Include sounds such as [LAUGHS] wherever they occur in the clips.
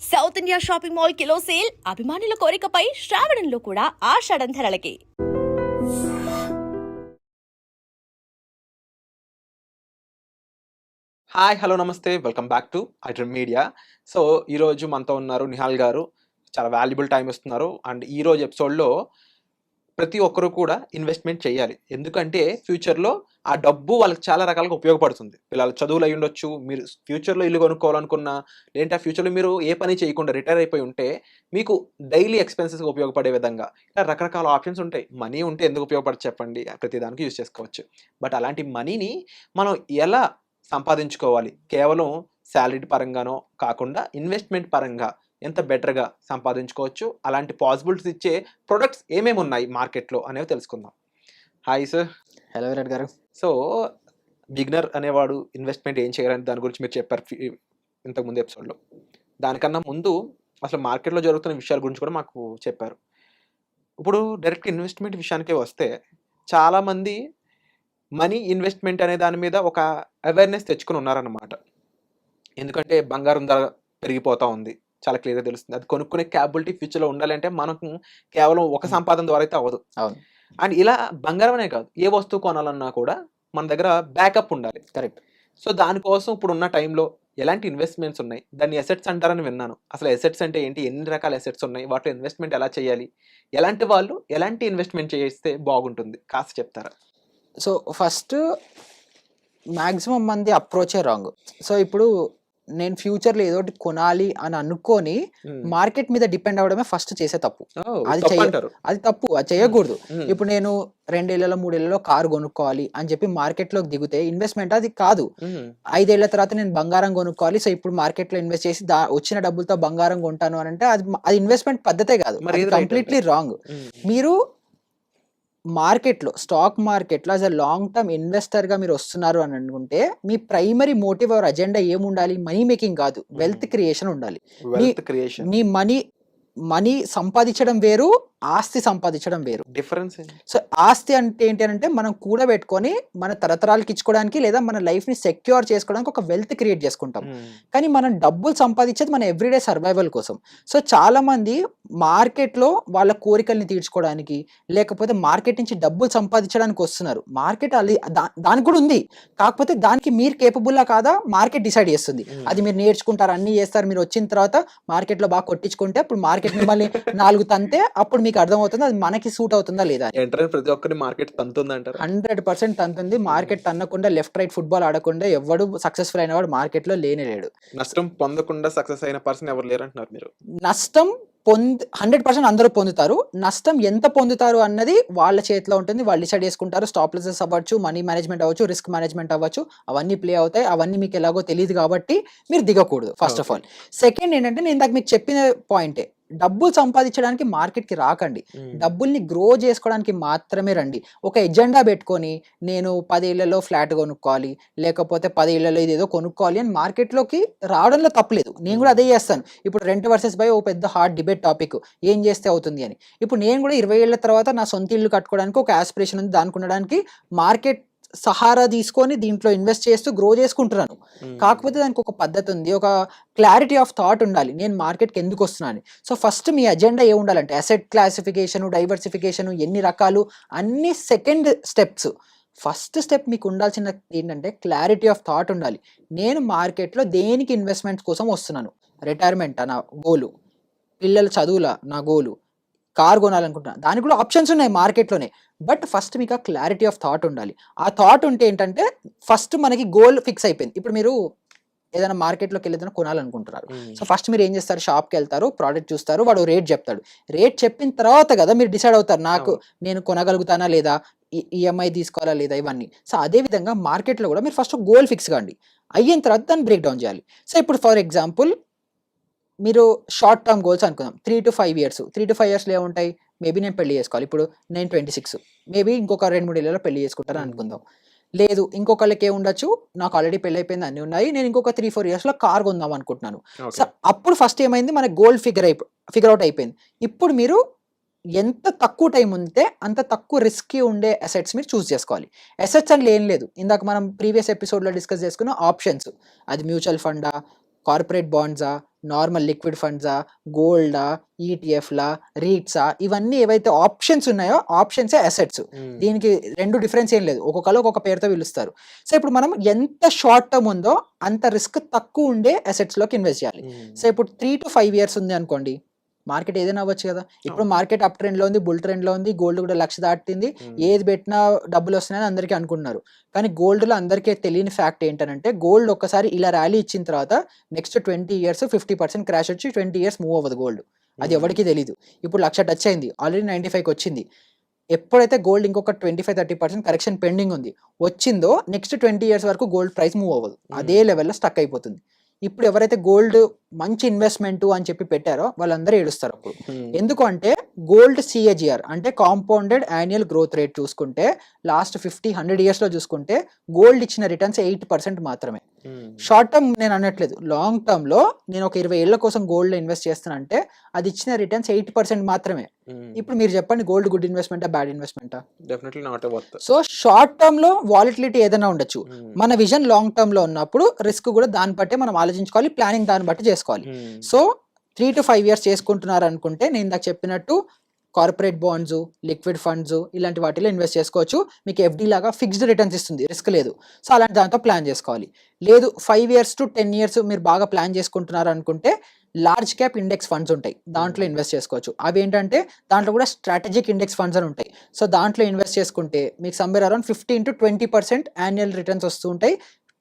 South India shopping mall kilo sale అభిమానుల కోరికపై శ్రావణంలో కూడా ఆషాఢం ధరలకి. హాయ్ హలో నమస్తే. Welcome back to iDream media so ఈరోజు మనతో ఉన్నారు నిహాల్ గారు. చాలా వాల్యుబుల్ టైం ఇస్తున్నారు. అండ్ ఈరోజు ఎపిసోడ్లో ప్రతి ఒక్కరు కూడా ఇన్వెస్ట్మెంట్ చేయాలి. ఎందుకంటే ఫ్యూచర్లో ఆ డబ్బు వాళ్ళకి చాలా రకాలుగా ఉపయోగపడుతుంది. పిల్లలు చదువులు అయి ఉండొచ్చు మీరు ఫ్యూచర్లో ఇల్లు కొనుక్కోవాలనుకున్నా లేదంటే ఆ ఫ్యూచర్లో మీరు ఏ పని చేయకుండా రిటైర్ అయిపోయి ఉంటే మీకు డైలీ ఎక్స్పెన్సెస్గా ఉపయోగపడే విధంగా ఇలా రకరకాల ఆప్షన్స్ ఉంటాయి. మనీ ఉంటే ఎందుకు ఉపయోగపడదు చెప్పండి. ప్రతి దానికి యూజ్ చేసుకోవచ్చు. బట్ అలాంటి మనీని మనం ఎలా సంపాదించుకోవాలి? కేవలం శాలరీ పరంగానో కాకుండా ఇన్వెస్ట్మెంట్ పరంగా ఎంత బెటర్గా సంపాదించుకోవచ్చు అలాంటి పాసిబిలిటీస్ ఇచ్చే ప్రొడక్ట్స్ ఏమేమి ఉన్నాయి మార్కెట్లో అనేవి తెలుసుకుందాం. Hi sir. హలో విరాట్ గారు. సో బిగినర్ అనేవాడు ఇన్వెస్ట్మెంట్ ఏం చేయాలని దాని గురించి మీరు చెప్పారు ఇంతకుముందు ఎపిసోడ్లో. దానికన్నా ముందు అసలు మార్కెట్లో జరుగుతున్న విషయాల గురించి కూడా మాకు చెప్పారు. ఇప్పుడు డైరెక్ట్ ఇన్వెస్ట్మెంట్ విషయానికే వస్తే చాలామంది మనీ ఇన్వెస్ట్మెంట్ అనే దాని మీద ఒక అవేర్నెస్ తెచ్చుకుని ఉన్నారన్నమాట. ఎందుకంటే బంగారం ధర పెరిగిపోతూ ఉంది. చాలా క్లియర్గా తెలుస్తుంది. అది కొనుక్కునే క్యాపబిలిటీ ఫ్యూచర్లో ఉండాలంటే మనకు కేవలం ఒక సంపాదన ద్వారా అయితే అవ్వదు. అండ్ ఇలా బంగారం అనే కాదు ఏ వస్తువు కొనాలన్నా కూడా మన దగ్గర బ్యాకప్ ఉండాలి. కరెక్ట్. సో దానికోసం ఇప్పుడు ఉన్న టైంలో ఎలాంటి ఇన్వెస్ట్మెంట్స్ ఉన్నాయి? దాన్ని ఎసెట్స్ అంటారని విన్నాను. అసలు ఎసెట్స్ అంటే ఏంటి? ఎన్ని రకాల ఎసెట్స్ ఉన్నాయి? వాటిలో ఇన్వెస్ట్మెంట్ ఎలా చేయాలి? ఎలాంటి వాళ్ళు ఎలాంటి ఇన్వెస్ట్మెంట్ చేస్తే బాగుంటుంది? కాస్త చెప్తారా? సో ఫస్ట్ మ్యాక్సిమం మంది అప్రోచే రాంగ్. సో ఇప్పుడు నేను ఫ్యూచర్లో ఏదో ఒకటి కొనాలి అని అనుకొని మార్కెట్ మీద డిపెండ్ అవ్వడమే ఫస్ట్ చేసే తప్పు. అది అది తప్పు అది చేయకూడదు. ఇప్పుడు నేను రెండేళ్ళలో మూడేళ్ళలో కారు కొనుక్కోవాలి అని చెప్పి మార్కెట్లోకి దిగితే ఇన్వెస్ట్మెంట్ అది కాదు. ఐదేళ్ళ తర్వాత నేను బంగారం కొనుక్కోవాలి. సో ఇప్పుడు మార్కెట్లో ఇన్వెస్ట్ చేసి దా వచ్చిన డబ్బులతో బంగారం కొంటాను అని అంటే అది అది ఇన్వెస్ట్మెంట్ పద్ధతే కాదు. ఏది కంప్లీట్లీ రాంగ్. మీరు మార్కెట్లో స్టాక్ మార్కెట్లో యాజ్ అ లాంగ్ టర్మ్ ఇన్వెస్టర్గా మీరు వస్తున్నారు అని అనుకుంటే మీ ప్రైమరీ మోటివ్ ఆర్ అజెండా ఏముండాలి? మనీ మేకింగ్ కాదు. వెల్త్ క్రియేషన్ ఉండాలి. మీ మనీ మనీ సంపాదించడం వేరు ఆస్తి సంపాదించడం వేరు. డిఫరెన్స్ సో ఆస్తి అంటే ఏంటి అంటే మనం కూడబెట్టుకొని మన తరతరాలకి ఇచ్చుకోవడానికి లేదా మన లైఫ్ని సెక్యూర్ చేసుకోవడానికి ఒక వెల్త్ క్రియేట్ చేసుకుంటాం. కానీ మనం డబ్బులు సంపాదించేది మన ఎవ్రీడే సర్వైవల్ కోసం. సో చాలా మంది మార్కెట్లో వాళ్ళ కోరికల్ని తీర్చుకోవడానికి లేకపోతే మార్కెట్ నుంచి డబ్బులు సంపాదించడానికి వస్తున్నారు. మార్కెట్ అది దా- దానికి కూడా ఉంది. కాకపోతే దానికి మీరు కేపబుల్లా కాదా మార్కెట్ డిసైడ్ చేస్తుంది. అది మీరు నేర్చుకుంటారు అన్ని చేస్తారు మీరు వచ్చిన తర్వాత మార్కెట్లో బాగా కొట్టించుకుంటే అప్పుడు మార్కెట్ మిమ్మల్ని [LAUGHS] నాలుగు తంతే అప్పుడు మీకు అర్థమవుతుంది అది మనకి సూట్ అవుతుందా లేదా ప్రతి ఒక్కరి మార్కెట్ తంతుంది అంటారు హండ్రెడ్ పర్సెంట్ తంతుంది. మార్కెట్ తన్నకుండా లెఫ్ట్ రైట్ ఫుట్బాల్ ఆడకుండా ఎవడు సక్సెస్ఫుల్ అయిన వాడు మార్కెట్లో లేనే లేడు. నష్టం పొందకుండా సక్సెస్ అయిన పర్సన్ ఎవరు లేరు అంటున్నారు మీరు? నష్టం పొంది హండ్రెడ్ పర్సెంట్ అందరూ పొందుతారు. నష్టం ఎంత పొందుతారు అన్నది వాళ్ళ చేతిలో ఉంటుంది. వాళ్ళు డిసైడ్ చేసుకుంటారు. స్టాప్ లెసెస్ అవ్వచ్చు మనీ మేనేజ్మెంట్ అవ్వచ్చు రిస్క్ మేనేజ్మెంట్ అవ్వచ్చు. అవన్నీ ప్లే అవుతాయి. అవన్నీ మీకు ఎలాగో తెలియదు కాబట్టి మీరు దిగకూడదు ఫస్ట్ ఆఫ్ ఆల్ సెకండ్ ఏంటంటే నేను ఇందాక మీకు చెప్పిన పాయింటే డబ్బులు సంపాదించడానికి మార్కెట్కి రాకండి. డబ్బుల్ని గ్రో చేసుకోవడానికి మాత్రమే రండి. ఒక ఎజెండా పెట్టుకొని నేను పదేళ్ళలో ఫ్లాట్ కొనుక్కోవాలి లేకపోతే పదేళ్ళలో ఇదేదో కొనుక్కోవాలి అని మార్కెట్లోకి రావడంలో తప్పలేదు. నేను కూడా అదే చేస్తాను. ఇప్పుడు రెంట్ వర్సెస్ బై ఓ పెద్ద హార్డ్ డిబేట్ టాపిక్. ఏం చేస్తే అవుతుంది అని. ఇప్పుడు నేను కూడా ఇరవై ఏళ్ళ తర్వాత నా సొంత ఇల్లు కట్టుకోవడానికి ఒక ఆస్పిరేషన్ ఉంది. దానికి ఉండడానికి మార్కెట్ సహారా తీసుకొని దీంట్లో ఇన్వెస్ట్ చేస్తూ గ్రో చేసుకుంటున్నాను. కాకపోతే దానికి ఒక పద్ధతి ఉంది. ఒక క్లారిటీ ఆఫ్ థాట్ ఉండాలి. నేను మార్కెట్కి ఎందుకు వస్తున్నాను సో ఫస్ట్ మీ అజెండా ఏ ఉండాలంటే అసెట్ క్లాసిఫికేషన్ డైవర్సిఫికేషన్ ఎన్ని రకాలు అన్ని సెకండ్ స్టెప్స్ ఫస్ట్ స్టెప్ మీకు ఉండాల్సిన ఏంటంటే క్లారిటీ ఆఫ్ థాట్ ఉండాలి. నేను మార్కెట్లో దేనికి ఇన్వెస్ట్మెంట్స్ కోసం వస్తున్నాను? రిటైర్మెంట్ నా గోలు పిల్లల చదువుల నా గోలు కార్ కొనాలనుకుంటున్నాను దానికి కూడా ఆప్షన్స్ ఉన్నాయి మార్కెట్లోనే. బట్ ఫస్ట్ మీకు ఆ క్లారిటీ ఆఫ్ థాట్ ఉండాలి. ఆ థాట్ ఉంటే ఏంటంటే ఫస్ట్ మనకి గోల్ ఫిక్స్ అయిపోయింది. ఇప్పుడు మీరు ఏదైనా మార్కెట్లోకి వెళ్ళి ఏదైనా కొనాలనుకుంటున్నారు. సో ఫస్ట్ మీరు ఏం చేస్తారు? షాప్కి వెళ్తారు ప్రోడక్ట్ చూస్తారు వాడు రేట్ చెప్తాడు. రేట్ చెప్పిన తర్వాత కదా మీరు డిసైడ్ అవుతారు నాకు నేను కొనగలుగుతానా లేదా? ఈఎంఐ తీసుకోవాలా లేదా ఇవన్నీ? సో అదే విధంగా మార్కెట్లో కూడా మీరు ఫస్ట్ గోల్ ఫిక్స్ కాండి. అయిన తర్వాత దాన్ని బ్రేక్ డౌన్ చేయాలి. సో ఇప్పుడు ఫర్ ఎగ్జాంపుల్ మీరు షార్ట్ టర్మ్ గోల్స్ అనుకుందాం. Three to five years three to five ఇయర్స్లో ఏముంటాయి? మేబీ నేను పెళ్ళి చేసుకోవాలి. ఇప్పుడు నేను ట్వంటీ సిక్స్ మేబీ ఇంకొక రెండు మూడు ఏళ్ళలో పెళ్ళి చేసుకుంటాను Hmm. అనుకుందాం. లేదు ఇంకొకళ్ళకి ఏ ఉండొచ్చు? నాకు ఆల్రెడీ పెళ్ళి అయిపోయింది అన్నీ ఉన్నాయి. నేను ఇంకొక త్రీ ఫోర్ ఇయర్స్లో కార్ కొందాం అనుకుంటున్నాను. సో అప్పుడు ఫస్ట్ ఏమైంది? మన గోల్ ఫిగర్ అయిపో ఫిగర్ అవుట్ అయిపోయింది. ఇప్పుడు మీరు ఎంత తక్కువ టైం ఉంటే అంత తక్కువ రిస్కీ ఉండే అసెట్స్ మీరు చూస్ చేసుకోవాలి. అసెట్స్ అని ఏం లేదు. ఇందాక మనం ప్రీవియస్ ఎపిసోడ్లో డిస్కస్ చేసుకున్న ఆప్షన్స్ అది మ్యూచువల్ ఫండా కార్పొరేట్ బాండ్సా నార్మల్ లిక్విడ్ ఫండ్సా గోల్డా ఈటీఎఫ్లా రీట్సా ఇవన్నీ ఏవైతే ఆప్షన్స్ ఉన్నాయో ఆప్షన్సే అసెట్స్. దీనికి రెండు డిఫరెన్స్ ఏం లేదు. ఒక్కొక్కరు ఒక్కొక్క పేరుతో పిలుస్తారు. సో ఇప్పుడు మనం ఎంత షార్ట్ టర్మ్ ఉందో అంత రిస్క్ తక్కువ ఉండే assets లోకి ఇన్వెస్ట్ చేయాలి. సో ఇప్పుడు త్రీ టు ఫైవ్ ఇయర్స్ ఉంది అనుకోండి. మార్కెట్ ఏదైనా అవ్వచ్చు కదా. ఇప్పుడు మార్కెట్ అప్ ట్రెండ్లో ఉంది బుల్ ట్రెండ్లో ఉంది గోల్డ్ కూడా లక్ష దాటింది. ఏది పెట్టినా డబ్బులు వస్తున్నాయని అందరికీ అనుకుంటున్నారు. కానీ గోల్డ్లో అందరికీ తెలియని ఫ్యాక్ట్ ఏంటంటే గోల్డ్ ఒక్కసారి ఇలా ర్యాలీ ఇచ్చిన తర్వాత next twenty years fifty percent crash వచ్చి ట్వంటీ ఇయర్స్ మూవ్ అవ్వదు గోల్డ్. అది ఎవరికి తెలియదు ఇప్పుడు లక్ష టచ్ అయింది. ఆల్రెడీ నైంటీ ఫైవ్కి వచ్చింది. ఎప్పుడైతే గోల్డ్ ఇంకొక twenty five thirty percent correction pending ఉంది వచ్చిందో నెక్స్ట్ ట్వంటీ ఇయర్స్ వరకు గోల్డ్ ప్రైస్ మూవ్ అవ్వదు. అదే లెవెల్లో స్టక్ అయిపోతుంది. ఇప్పుడు ఎవరైతే గోల్డ్ మంచి ఇన్వెస్ట్మెంట్ అని చెప్పి పెట్టారో వాళ్ళందరూ ఏడుస్తారు అప్పుడు. ఎందుకు అంటే గోల్డ్ సిఏజిఆర్ అంటే కాంపౌండెడ్ యాన్యువల్ గ్రోత్ రేట్ చూసుకుంటే లాస్ట్ ఫిఫ్టీ హండ్రెడ్ ఇయర్స్లో చూసుకుంటే గోల్డ్ ఇచ్చిన రిటర్న్స్ ఎయిట్ పర్సెంట్ మాత్రమే. షార్ట్ టర్మ్ నేను అనట్లేదు. లాంగ్ టర్మ్లో నేను ఒక ఇరవై ఏళ్ళ కోసం గోల్డ్లో ఇన్వెస్ట్ చేస్తున్నా అంటే అది ఇచ్చిన రిటర్న్స్ ఎయిట్ పర్సెంట్ మాత్రమే. ఇప్పుడు మీరు చెప్పండి గోల్డ్ గుడ్ ఇన్వెస్ట్మెంటా bad ఇన్వెస్ట్మెంటా definitely not worth so short టర్మ్లో వాలిటిలిటీ ఏదైనా ఉండొచ్చు. మన విజన్ లాంగ్ టర్మ్లో ఉన్నప్పుడు రిస్క్ కూడా దాన్ని బట్టే మనం ఆలోచించుకోవాలి ప్లానింగ్ దాన్ని బట్టి చేసుకోవాలి. So three to five years చేసుకుంటున్నారు అనుకుంటే నేను ఇందాక చెప్పినట్టు కార్పొరేట్ బాండ్స్ లిక్విడ్ ఫండ్స్ ఇలాంటి వాటిలో ఇన్వెస్ట్ చేసుకోవచ్చు. మీకు ఎఫ్డీ లాగా ఫిక్స్డ్ రిటర్న్స్ ఇస్తుంది. రిస్క్ లేదు. సో అలాంటి దాంతో ప్లాన్ చేసుకోవాలి. లేదు five years to ten years మీరు బాగా ప్లాన్ చేసుకుంటున్నారు అనుకుంటే లార్జ్ క్యాప్ ఇండెక్స్ ఫండ్స్ ఉంటాయి. దాంట్లో ఇన్వెస్ట్ చేసుకోవచ్చు. అవి ఏంటంటే దాంట్లో కూడా స్ట్రాటజిక్ ఇండెక్స్ ఫండ్స్ అని ఉంటాయి. సో దాంట్లో ఇన్వెస్ట్ చేసుకుంటే మీకు somewhere around fifteen to twenty percent annual returns వస్తూ ఉంటాయి.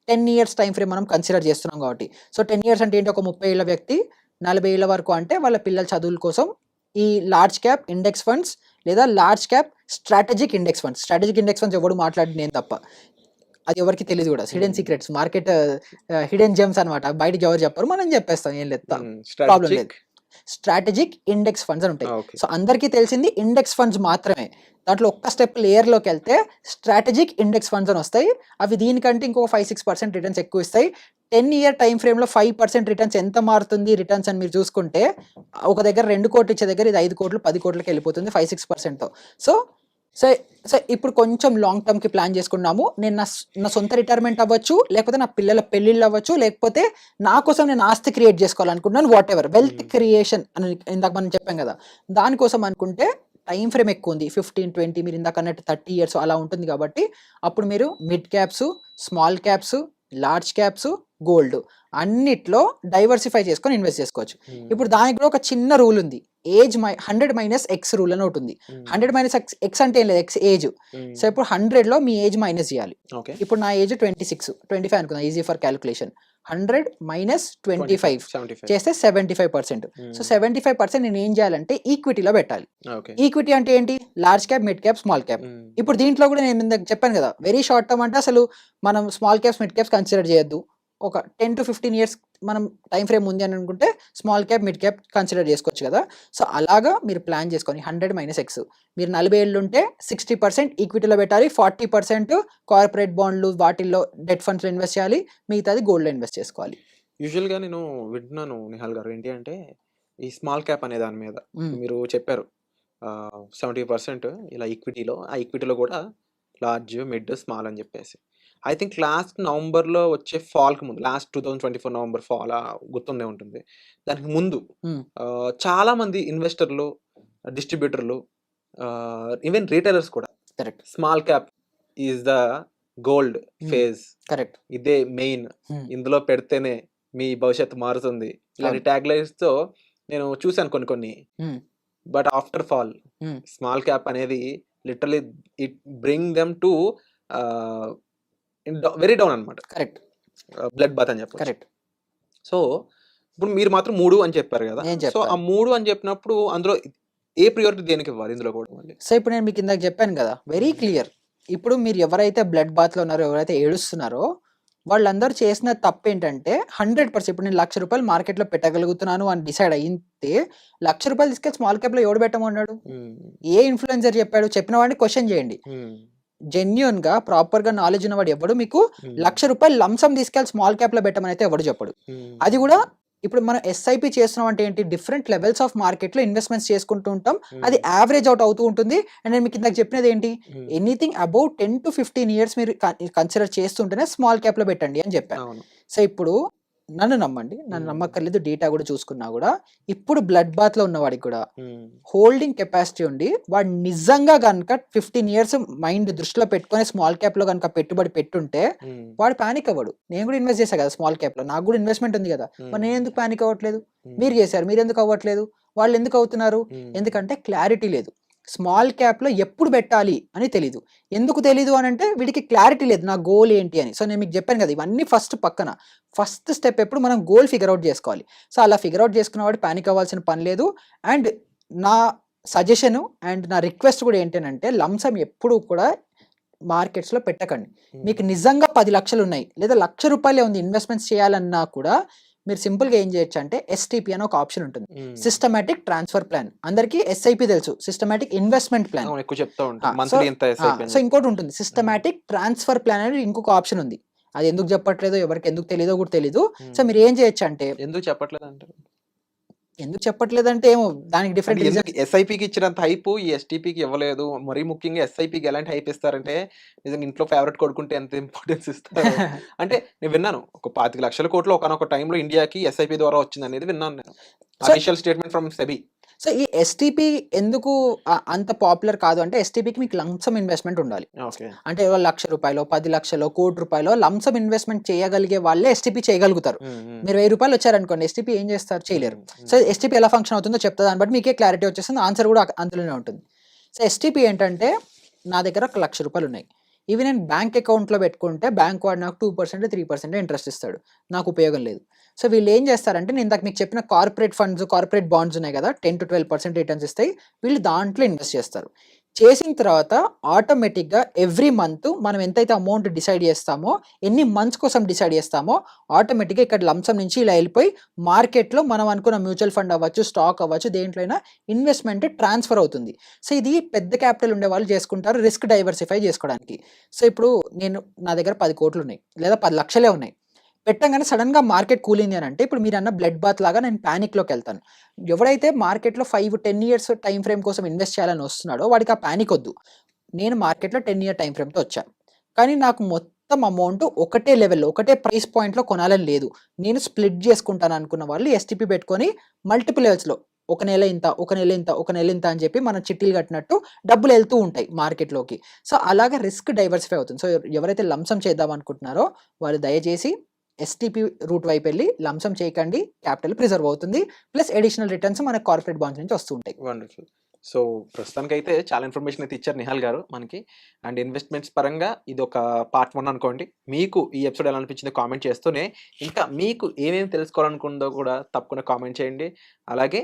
టెన్ ఇయర్స్ టైం ఫ్రేమ్ మనం కన్సిడర్ చేస్తున్నాం కాబట్టి. సో టెన్ ఇయర్స్ అంటే ఏంటి? ఒక ముప్పై ఏళ్ళ వ్యక్తి నలభై ఏళ్ళ వరకు అంటే వాళ్ళ పిల్లల చదువుల కోసం ఈ లార్జ్ క్యాప్ ఇండెక్స్ ఫండ్స్ లేదా large cap strategic index funds strategic index funds ఎవడు మాట్లాడి నేను తప్ప. అది ఎవరికి తెలియదు కూడా. Hidden secrets market hidden gems అనమాట బయటకి ఎవరు చెప్పరు మనం చెప్పేస్తాం ఏం లేదు. ప్రాబ్లం లేదు. స్ట్రాటజిక్ ఇండెక్స్ ఫండ్స్ అని ఉంటాయి. సో అందరికీ తెలిసింది ఇండెక్స్ ఫండ్స్ మాత్రమే. దాంట్లో ఒక్క స్టెప్ లేయర్లోకి వెళ్తే స్ట్రాటజిక్ ఇండెక్స్ ఫండ్స్ అని వస్తాయి. అవి దీనికంటే ఇంకొక ఫైవ్ సిక్స్ పర్సెంట్ రిటర్న్స్ ఎక్కువ ఇస్తాయి. టెన్ ఇయర్ టైం ఫ్రేమ్లో ఫైవ్ పర్సెంట్ రిటర్న్స్ ఎంత మారుతుంది రిటర్న్స్ అని మీరు చూసుకుంటే ఒక దగ్గర రెండు కోట్లు ఇచ్చే దగ్గర ఇది ఐదు కోట్లు పది కోట్లకి వెళ్ళిపోతుంది ఫైవ్ సిక్స్ పర్సెంట్తో సో సో సో ఇప్పుడు కొంచెం లాంగ్ టర్మ్కి ప్లాన్ చేసుకున్నాము. నేను నా నా సొంత రిటైర్మెంట్ అవ్వచ్చు లేకపోతే నా పిల్లల పెళ్ళిళ్ళు అవ్వచ్చు లేకపోతే నా కోసం నేను ఆస్తి క్రియేట్ చేసుకోవాలనుకుంటున్నాను వాట్ ఎవర్ వెల్త్ క్రియేషన్ అని ఇందాక మనం చెప్పాం కదా. దానికోసం అనుకుంటే టైం ఫ్రేమ్ ఎక్కువ ఉంది ఫిఫ్టీన్ ట్వంటీ మీరు ఇందాక అన్నట్టు థర్టీ ఇయర్స్ అలా ఉంటుంది కాబట్టి అప్పుడు మీరు mid caps small caps large caps gold అన్నిట్లో డైవర్సిఫై చేసుకొని ఇన్వెస్ట్ చేసుకోవచ్చు. ఇప్పుడు దానికి కూడా ఒక చిన్న రూల్ ఉంది. Age my hundred minus X rule అని ఒకటి ఉంది. హండ్రెడ్ మైనస్ ఎక్స్ ఎక్స్ అంటే ఏం లేదు ఎక్స్ ఏజ్. సో ఇప్పుడు హండ్రెడ్లో మీ ఏజ్ మైనస్ చేయాలి. ఓకే. ఇప్పుడు నా age twenty six twenty five అనుకుందాం easy for calculation hundred minus twenty five చేస్తే seventy five percent. So seventy five percent నేను ఏం చేయాలంటే ఈక్విటీలో పెట్టాలి. ఈక్విటీ అంటే ఏంటి? Large cap mid cap small cap. ఇప్పుడు దీంట్లో కూడా నేను చెప్పాను కదా వెరీ షార్ట్ టర్మ్ అంటే అసలు మనం small caps mid caps consider చేయొద్దు. ఒక టెన్ టు ఫిఫ్టీన్ ఇయర్స్ మనం టైం ఫ్రేమ్ ఉంది అని అనుకుంటే small cap mid cap consider చేసుకోవచ్చు కదా. సో అలాగా మీరు ప్లాన్ చేసుకొని హండ్రెడ్ మైనస్ ఎక్స్. మీరు నలభై ఏళ్ళు ఉంటే సిక్స్టీ పర్సెంట్ ఈక్విటీలో పెట్టాలి. ఫార్టీ పర్సెంట్ కార్పొరేట్ బాండ్లు వాటిల్లో డెట్ ఫండ్స్లో ఇన్వెస్ట్ చేయాలి. మిగతాది గోల్డ్లో ఇన్వెస్ట్ చేసుకోవాలి. యూజువల్గా నేను వింటున్నాను నిహాల్ గారు. ఏంటి అంటే ఈ స్మాల్ క్యాప్ అనే దాని మీద. మీరు చెప్పారు. సెవెంటీ పర్సెంట్ ఇలా ఈక్విటీలో ఆ ఈక్విటీలో కూడా లార్జ్ మిడ్ స్మాల్ అని చెప్పేసి. ఐ థింక్ లాస్ట్ నవంబర్లో వచ్చే ఫాల్కి ముందు last two thousand twenty four November fall గుర్తుండే ఉంటుంది. దానికి ముందు చాలా మంది ఇన్వెస్టర్లు డిస్ట్రిబ్యూటర్లు ఈవెన్ రీటైలర్స్ కూడా correct. Small cap is the gold. Phase. Correct. ఇదే మెయిన్. ఇందులో పెడితేనే మీ భవిష్యత్తు మారుతుంది. ఇలాంటి ట్యాగ్ లైన్స్తో నేను చూశాను కొన్ని కొన్ని. But after fall. Small cap అనేది literally it bring them to very down అనమాట కరెక్ట్. బ్లడ్ బాత్ అని చెప్పారు కరెక్ట్. సో ఇప్పుడు మీరు మాత్రం మూడు అని చెప్పారు కదా. సో ఆ. మూడు అని చెప్పినప్పుడు అందులో ఏ ప్రియారిటీ దేనికి ఇవ్వాలి ఇందులో కూడా మళ్ళీ? సో ఇప్పుడు నేను మీకు ఇందాక చెప్పాను కదా. వెరీ క్లియర్ ఇప్పుడు మీరు ఎవరైతే బ్లడ్ బాత్లో ఉన్నారో ఎవరైతే ఏడుస్తున్నారో వాళ్ళందరూ చేసిన తప్పు ఏంటంటే హండ్రెడ్ పర్సెంట్ ఇప్పుడు నేను లక్ష రూపాయలు మార్కెట్లో పెట్టగలుగుతున్నాను అని డిసైడ్ అయితే లక్ష రూపాయలు తీసుకెళ్ళి స్మాల్ క్యాప్లో ఎవడు పెట్టమన్నాడు? ఏ ఇన్ఫ్లుయెన్సర్ చెప్పాడు? చెప్పిన వాడిని క్వశ్చన్ చేయండి. జెన్యున్గా ప్రాపర్గా నాలెడ్జ్ ఉన్నవాడు ఎవడు? మీకు లక్ష రూపాయలు లంసం తీసుకెళ్ళి స్మాల్ క్యాప్లో పెట్టమని అయితే ఎవడు చెప్పడు. అది కూడా ఇప్పుడు మనం ఎస్ఐపి చేస్తున్నాం అంటే ఏంటి? డిఫరెంట్ లెవెల్స్ ఆఫ్ మార్కెట్లో ఇన్వెస్ట్మెంట్స్ చేసుకుంటూ ఉంటాం. అది యావరేజ్ అవుట్ అవుతూ ఉంటుంది. అండ్ నేను మీకు ఇందాక చెప్పినది ఏంటి? Anything about ten to fifteen years మీరు కన్సిడర్ చేస్తుంటేనే స్మాల్ క్యాప్లో పెట్టండి అని చెప్పాను సో ఇప్పుడు నన్ను నమ్మండి. నన్ను మ్మ్. నమ్మక్కర్లేదు. డేటా కూడా చూసుకున్నా కూడా. ఇప్పుడు బ్లడ్ బాత్లో ఉన్న వాడికి కూడా హోల్డింగ్ కెపాసిటీ ఉండి వాడు నిజంగా కనుక ఫిఫ్టీన్ ఇయర్స్ మైండ్ దృష్టిలో పెట్టుకొని స్మాల్ క్యాప్లో కనుక పెట్టుబడి పెట్టుంటే వాడు పానిక్ అవ్వడు. నేను కూడా ఇన్వెస్ట్ చేశా కదా స్మాల్ క్యాప్లో నాకు కూడా ఇన్వెస్ట్మెంట్ ఉంది కదా. మరి నేను ఎందుకు పానిక్ అవ్వట్లేదు? మీరు చేశారు. మీరు ఎందుకు అవ్వట్లేదు? వాళ్ళు ఎందుకు అవుతున్నారు? ఎందుకంటే క్లారిటీ లేదు. స్మాల్ క్యాప్లో ఎప్పుడు పెట్టాలి అని తెలీదు. ఎందుకు తెలీదు అని అంటే వీడికి క్లారిటీ లేదు నా గోల్ ఏంటి అని. సో నేను మీకు చెప్పాను కదా ఇవన్నీ ఫస్ట్ పక్కన. ఫస్ట్ స్టెప్ ఎప్పుడు మనం గోల్ ఫిగర్ అవుట్ చేసుకోవాలి. సో అలా ఫిగర్ అవుట్ చేసుకున్నవాడు పానిక్ అవ్వాల్సిన పని లేదు. అండ్ నా సజెషన్ అండ్ నా రిక్వెస్ట్ కూడా ఏంటంటే లంసం ఎప్పుడు కూడా మార్కెట్స్లో పెట్టకండి. మీకు నిజంగా పది లక్షలు ఉన్నాయి లేదా లక్ష రూపాయలే ఉంది ఇన్వెస్ట్మెంట్స్ చేయాలన్నా కూడా మీరు సింపుల్గా ఏం చేయొచ్చు అంటే ఎస్టీపీ అని ఒక ఆప్షన్ ఉంటుంది. సిస్టమాటిక్ ట్రాన్స్ఫర్ ప్లాన్ అందరికీ ఎస్ఐపి తెలుసు. సిస్టమాటిక్ ఇన్వెస్ట్మెంట్ ప్లాన్ సో- ఇంకోటి ఉంటుంది. సిస్టమాటిక్ ట్రాన్స్ఫర్ ప్లాన్ అనేది ఇంకొక ఆప్షన్ ఉంది. అది ఎందుకు చెప్పట్లేదో ఎవరికి ఎందుకు తెలియదో కూడా తెలీదు. సో మీరు ఏం చేయొచ్చు అంటే ఎందుకు చెప్పట్లేదు అంటారు ఎందుకు చెప్పట్లేదంటే ఏమో దానికి డిఫరెంట్ ఎందుకు ఎస్ఐపికి ఇచ్చినంత హైప్ ఈ ఎస్టీపీకి ఇవ్వలేదు? మరీ ముఖ్యంగా ఎస్ఐపికి ఎలాంటి హైప్ ఇస్తారంటే నిజంగా ఇంట్లో ఫేవరెట్ కొడుకుంటే ఎంత ఇంపార్టెన్స్ ఇస్తారు. [LAUGHS] అంటే నేను విన్నాను ఒక పాతిక లక్షల కోట్లు ఒకనొక టైంలో ఇండియాకి ఎస్ఐపి ద్వారా వచ్చింది అనేది విన్నాను నేను. Official statement from SEBI so ఈ ఎస్టీపీ ఎందుకు అంత పాపులర్ కాదు అంటే ఎస్టీపీకి మీకు లంసమ్ ఇన్వెస్ట్మెంట్ ఉండాలి. అంటే లక్ష రూపాయలు పది లక్షలు కోటి రూపాయలు లంసమ్ ఇన్వెస్ట్మెంట్ చేయగలిగే వాళ్ళే ఎస్టీపీ చేయగలుగుతారు. మీరు వెయ్యి రూపాయలు వచ్చారనుకోండి ఎస్టీపీ ఏం చేస్తారు? చేయలేరు. సో ఎస్టీపీ ఎలా ఫంక్షన్ అవుతుందో చెప్తా దాన్ని బట్టి మీకే క్లారిటీ వచ్చేస్తుంది ఆన్సర్ కూడా అందులోనే ఉంటుంది. సో ఎస్టీపీ ఏంటంటే నా దగ్గర ఒక లక్ష రూపాయలు ఉన్నాయి. ఇవి నేను బ్యాంక్ అకౌంట్లో పెట్టుకుంటే బ్యాంక్ వాడు నాకు two percent three percent interest ఇస్తాడు. నాకు ఉపయోగం లేదు. సో వీళ్ళు ఏం చేస్తారంటే నేను ఇందాక మీకు చెప్పిన కార్పొరేట్ ఫండ్స్ కార్పొరేట్ బాండ్స్ ఉన్నాయి కదా ten to twelve percent returns ఇస్తాయి. వీళ్ళు దాంట్లో ఇన్వెస్ట్ చేస్తారు. చేసిన తర్వాత ఆటోమేటిక్గా ఎవ్రీ మంత్ మనం ఎంతైతే అమౌంట్ డిసైడ్ చేస్తామో ఎన్ని మంత్స్ కోసం డిసైడ్ చేస్తామో ఆటోమేటిక్గా ఇక్కడ లంసం నుంచి ఇలా వెళ్ళిపోయి మార్కెట్లో మనం అనుకున్న మ్యూచువల్ ఫండ్ అవ్వచ్చు స్టాక్ అవ్వచ్చు దేంట్లో అయినా ఇన్వెస్ట్మెంట్ ట్రాన్స్ఫర్ అవుతుంది. సో ఇది పెద్ద క్యాపిటల్ ఉండే వాళ్ళు చేసుకుంటారు రిస్క్ డైవర్సిఫై చేసుకోవడానికి. సో ఇప్పుడు నేను నా దగ్గర పది కోట్లు ఉన్నాయి లేదా పది లక్షలే ఉన్నాయి. పెట్టంగానే సడన్గా మార్కెట్ కూలింది అని అంటే ఇప్పుడు మీరు అన్న బ్లడ్ బాత్ లాగా నేను ప్యానిక్లోకి వెళ్తాను. ఎవడైతే మార్కెట్లో five ten years time frame కోసం ఇన్వెస్ట్ చేయాలని వస్తున్నాడో వాడికి ఆ ప్యానిక్ వద్దు. నేను మార్కెట్లో టెన్ ఇయర్ టైం ఫ్రేమ్తో వచ్చాను కానీ నాకు మొత్తం అమౌంట్ ఒకటే లెవెల్లో ఒకటే ప్రైస్ పాయింట్లో కొనాలని లేదు. నేను స్ప్లిట్ చేసుకుంటాను అనుకున్న వాళ్ళు ఎస్టీపీ పెట్టుకొని మల్టిపుల్ లెవెల్స్లో ఒక నెల ఇంత ఒక నెల ఇంత ఒక నెల ఇంత అని చెప్పి మనం చిట్టీలు కట్టినట్టు డబ్బులు వెళ్తూ ఉంటాయి మార్కెట్లోకి. సో అలాగా రిస్క్ డైవర్సిఫై అవుతుంది. సో ఎవరైతే లంసం చేద్దాం అనుకుంటున్నారో వాళ్ళు దయచేసి ఎస్టీపీ రూట్ వైపు వెళ్ళి లంసం చేయకండి క్యాపిటల్ ప్రిజర్వ్ అవుతుంది ప్లస్ అడిషనల్ రిటర్న్స్ మన కార్పొరేట్ బాండ్స్ నుంచి వస్తూ ఉంటాయి. వండర్ఫుల్ సో ప్రస్తుతానికైతే చాలా ఇన్ఫర్మేషన్ అయితే ఇచ్చారు నిహాల్ గారు మనకి. అండ్ ఇన్వెస్ట్మెంట్స్ పరంగా ఇది ఒక పార్ట్ వన్ అనుకోండి. మీకు ఈ ఎపిసోడ్ ఎలా అనిపించిందో కామెంట్ చేస్తూనే ఇంకా మీకు ఏమేమి తెలుసుకోవాలనుకుందో కూడా తప్పకుండా కామెంట్ చేయండి. అలాగే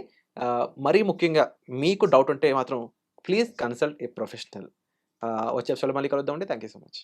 మరీ ముఖ్యంగా మీకు డౌట్ ఉంటే మాత్రం ప్లీజ్ కన్సల్ట్ ఏ ప్రొఫెషనల్ వచ్చే ఎపిసోడ్ మళ్ళీ కలుద్దామండి. Thank you so much